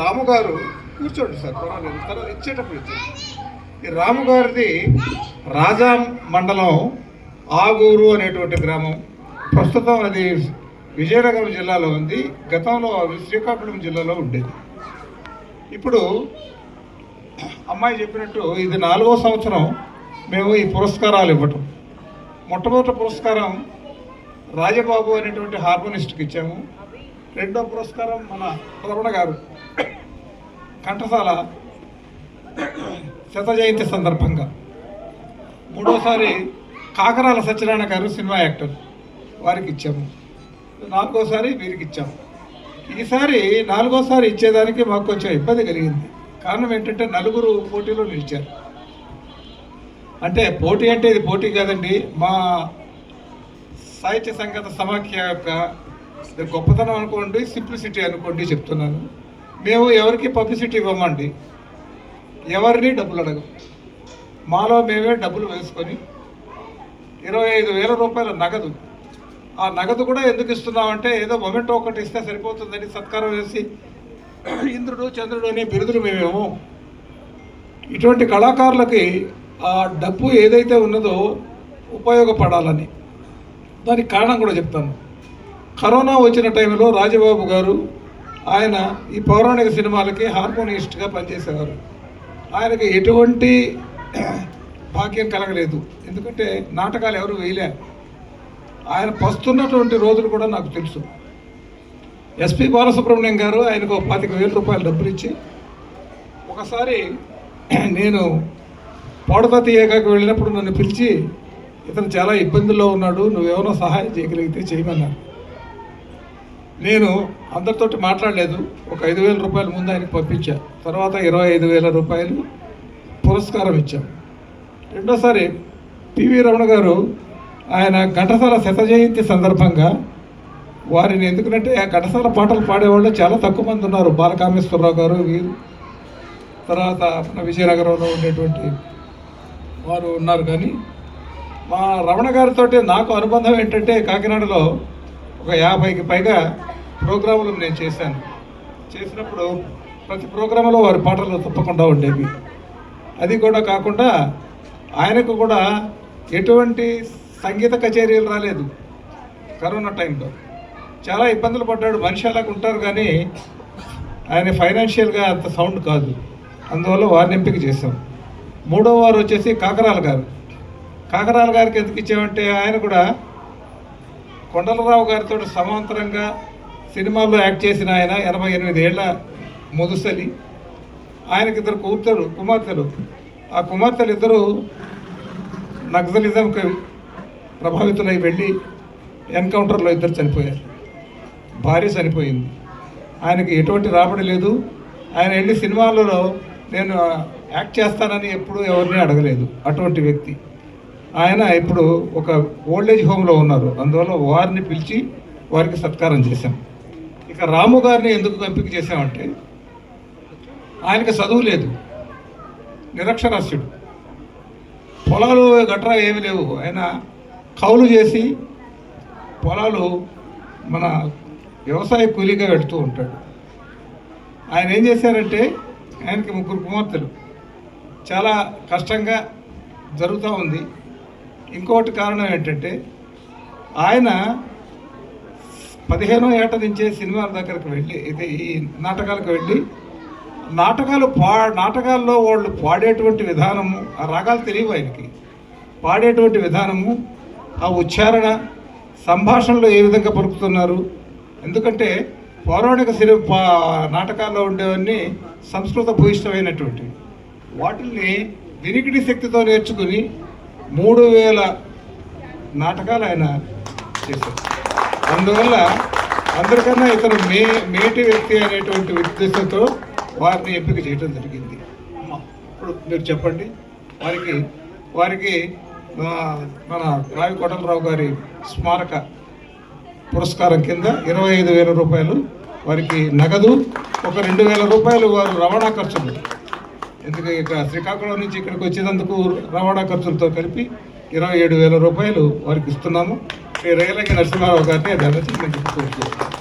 రాము గారు కూర్చోండి సార్ పర్వాలేదు తర్వాత ఇచ్చేటప్పుడు ఇచ్చారు ఈ రాము గారిది రాజా మండలం ఆగూరు అనేటువంటి గ్రామం. ప్రస్తుతం అది విజయనగరం జిల్లాలో ఉంది. గతంలో అది శ్రీకాకుళం జిల్లాలో ఉండేది. ఇప్పుడు అమ్మాయి చెప్పినట్టు ఇది నాలుగో సంవత్సరం మేము ఈ పురస్కారాలు ఇవ్వటం. మొట్టమొదటి పురస్కారం రాజబాబు అనేటువంటి హార్మోనిస్ట్కి ఇచ్చాము. రెండో పురస్కారం మన రమణ గారు. కంఠసాల శత జయంతి సందర్భంగా. మూడోసారి కాకరాల సత్యనారాయణ గారు సినిమా యాక్టర్ వారికి ఇచ్చాము. నాలుగోసారి వీరికి ఇచ్చాము. ఈసారి నాలుగోసారి ఇచ్చేదానికి మాకు కొంచెం ఇబ్బంది కలిగింది. కారణం ఏంటంటే నలుగురు పోటీలో నిలిచారు. అంటే పోటీ అంటే ఇది పోటీ కాదండి. మా సాహిత్య సంగత సమాఖ్య యొక్క గొప్పతనం అనుకోండి సింప్లిసిటీ అనుకోండి చెప్తున్నాను. మేము ఎవరికి పబ్లిసిటీ ఇవ్వమండి? ఎవరిని డబ్బులు అడగం? మాలో మేమే డబ్బులు వేసుకొని ఇరవై ఐదు వేల రూపాయల నగదు. ఆ నగదు కూడా ఎందుకు ఇస్తున్నామంటే ఏదో మొమెంటో ఒకటి ఇస్తే సరిపోతుందని సత్కారం వేసి ఇంద్రుడు చంద్రుడు అనే బిరుదులు మేమేమో ఇటువంటి కళాకారులకి ఆ డబ్బు ఏదైతే ఉన్నదో ఉపయోగపడాలని. దానికి కారణం కూడా చెప్తాను. కరోనా వచ్చిన టైంలో రాజబాబు గారు ఆయన ఈ పౌరాణిక సినిమాలకి హార్మోనిస్ట్గా పనిచేసేవారు. ఆయనకి ఎటువంటి భాగ్యం కలగలేదు. ఎందుకంటే నాటకాలు ఎవరు వేయలే. ఆయన పస్తున్నటువంటి రోజులు కూడా నాకు తెలుసు. ఎస్పి బాలసుబ్రహ్మణ్యం గారు ఆయనకు ఒక పాతిక వేల రూపాయలు డబ్బులు ఇచ్చి ఒకసారి నేను పౌడత తీయగాకి వెళ్ళినప్పుడు నన్ను పిలిచి ఇతను చాలా ఇబ్బందుల్లో ఉన్నాడు నువ్వేమైనా సహాయం చేయగలిగితే చేయమన్నారు. నేను అందరితోటి మాట్లాడలేదు. ఒక ఐదు వేల రూపాయలు ముందు ఆయనకు పంపించా. తర్వాత ఇరవై ఐదు వేల రూపాయలు పురస్కారం ఇచ్చాం. రెండోసారి పివి రమణ గారు ఆయన ఘంటసాల శత జయంతి సందర్భంగా వారిని ఎందుకంటే ఆ ఘంటసాల పాటలు పాడేవాళ్ళు చాలా తక్కువ మంది ఉన్నారు. బాలకామేశ్వరరావు గారు వీరు తర్వాత మన విజయనగరంలో ఉండేటువంటి వారు ఉన్నారు. కానీ మా రమణ గారితో నాకు అనుబంధం ఏంటంటే కాకినాడలో ఒక యాభైకి పైగా ప్రోగ్రాములు నేను చేశాను. చేసినప్పుడు ప్రతి ప్రోగ్రాంలో వారి పాటలు తప్పకుండా ఉండేవి. అది కూడా కాకుండా ఆయనకు కూడా ఎటువంటి సంగీత కచేరీలు రాలేదు కరోనా టైంలో. చాలా ఇబ్బందులు పడ్డాడు. మనిషి అలాగ ఉంటారు కానీ ఆయన ఫైనాన్షియల్గా అంత సౌండ్ కాదు. అందువల్ల వారిని ఎంపిక చేశాం. మూడో వారు వచ్చేసి కాకరాల గారు. కాకరాల గారికి ఎందుకు ఇచ్చామంటే ఆయన కూడా కొండలరావు గారితో సమాంతరంగా సినిమాల్లో యాక్ట్ చేసిన ఆయన ఎనభై ఎనిమిది ఏళ్ళ ముదుసలి. ఆయనకి ఇద్దరు కూతురు కుమార్తెలు. ఆ కుమార్తెలు ఇద్దరు నక్సలిజంకి ప్రభావితులై వెళ్ళి ఎన్కౌంటర్లో ఇద్దరు చనిపోయారు. భార్య చనిపోయింది. ఆయనకి ఎటువంటి రాబడి లేదు. ఆయన వెళ్ళి సినిమాలలో నేను యాక్ట్ చేస్తానని ఎప్పుడూ ఎవరిని అడగలేదు. అటువంటి వ్యక్తి. ఆయన ఇప్పుడు ఒక ఓల్డేజ్ హోమ్లో ఉన్నారు. అందువల్ల వారిని పిలిచి వారికి సత్కారం చేశాం. ఇక రాము గారిని ఎందుకు ఎంపిక చేశామంటే ఆయనకి చదువు లేదు. నిరక్షరాస్యుడు. పొలాలు గట్రా ఏమి లేవు. ఆయన కౌలు చేసి పొలాలు మన వ్యవసాయ కూలీగా పెడుతూ ఉంటాడు. ఆయన ఏం చేశారంటే ఆయనకి ముగ్గురు కుమార్తెలు. చాలా కష్టంగా జరుగుతూ ఉంది. ఇంకోటి కారణం ఏంటంటే ఆయన పదిహేనో ఏట నుంచే సినిమాల దగ్గరకు వెళ్ళి ఇది ఈ నాటకాలకు వెళ్ళి నాటకాలు పా నాటకాల్లో వాళ్ళు పాడేటువంటి విధానము ఆ రాగాలు తెలియవు ఆయనకి. పాడేటువంటి విధానము ఆ ఉచ్చారణ సంభాషణలో ఏ విధంగా పలుకుతున్నారు. ఎందుకంటే పౌరాణిక సినిమా పా- నాటకాల్లో ఉండేవన్నీ సంస్కృత భూయిష్టమైనటువంటి వాటిల్ని వినికిడి శక్తితో నేర్చుకుని మూడు వేల నాటకాలు ఆయన చేశారు. అందువల్ల అందరికన్నా ఇతను మే మేటి వ్యక్తి అనేటువంటి ఉద్దేశంతో వారిని ఎంపిక చేయడం జరిగింది. ఇప్పుడు మీరు చెప్పండి. వారికి వారికి మన రావి కోటలరావు గారి స్మారక పురస్కారం కింద ఇరవై ఐదు వేల రూపాయలు వారికి నగదు ఒక రెండు వేల రూపాయలు వారు రవాణా ఖర్చులు ఎందుకంటే ఇక శ్రీకాకుళం నుంచి ఇక్కడికి వచ్చేందుకు రవాణా ఖర్చులతో కలిపి ఇరవై ఏడు వేల రూపాయలు వారికి ఇస్తున్నాము. శ్రీ రేలకి నరసింహారావు గారిని ధన్యవాదాలు నేను